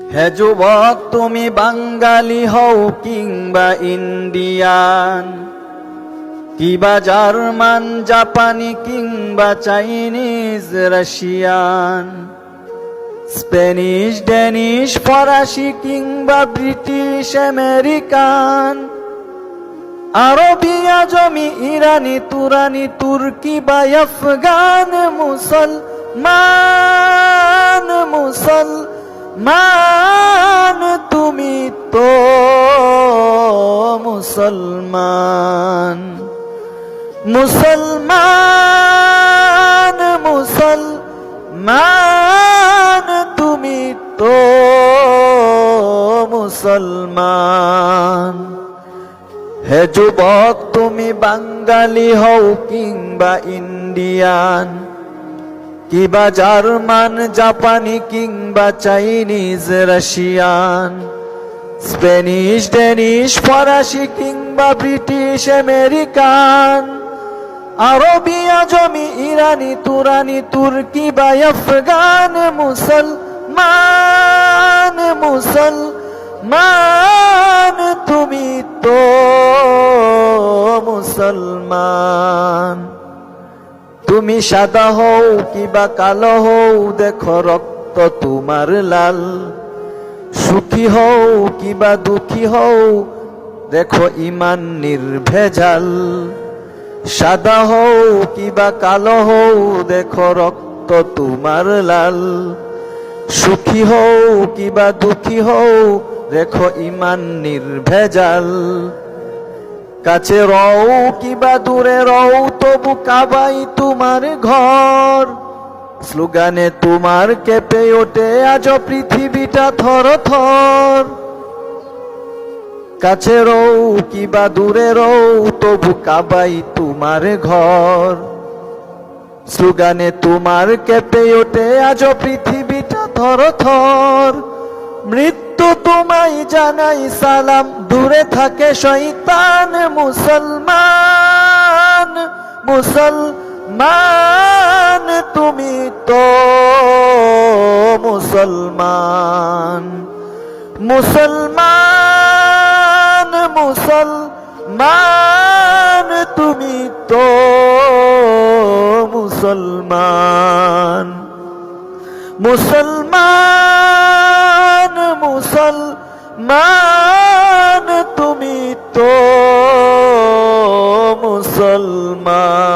হে যুবক, তুমি বাঙালি হও কিংবা ইন্ডিয়ান। কিবা জার্মান, জাপানি কিংবা চাইনিজ, রাশিয়ান। স্পেনিশ ডেনিশ, ফরাসি কিংবা ব্রিটিশ, আমেরিকান। আরবিয়া জমি ইরানি, তুরানি, তুর্কি বা আফগান, মুসলমান মুসলমান তুমি তো মুসলমান। মুসলমান মুসলমান, তুমি তো মুসলমান। হে যুবক, তুমি বাঙালি হও কিংবা ইন্ডিয়ান। কিবা জার্মান, জাপানি কিংবা চাইনিজ, রাশিয়ান স্পেনিশ ডেনিশ, ফরাসি কিংবা ব্রিটিশ, আমেরিকান আরবিয়া জমি ইরানি, তুরানি, তুর্কি বা আফগান, মুসলমান মুসলমান, তুমি তো মুসলমান। তুমি সাদা হও কিবা কালো হও, দেখো রক্ত তোমার লাল। সুখী হও কিবা দুঃখী হও, দেখো ইমান নির্ভেজাল। সাদা হও কিবা কালো হও, দেখো রক্ত তোমার লাল। সুখী হও কিবা দুঃখী হও, দেখো ইমান নির্ভেজাল। কাছে রও কিবা দূরে রও তবু কাবাই তোমার ঘর। স্লোগানে তোমার কেঁপে ওঠে আজ পৃথিবীটা থর থর। কাছে রও কিবা দূরে রও, তবু কাবাই তোমার ঘর। স্লোগানে তোমার কেঁপে ওঠে আজ পৃথিবীটা থর থর। মৃত্যু তোমায় জানাই সালাম, দূরে থাকে শৈতান মুসলমান। মুসলমান তুমি তো মুসলমান। মুসলমান মুসলমান তুমি তো মুসলমান। মুসলমান মুসলমান তুমি তো মুসলমান।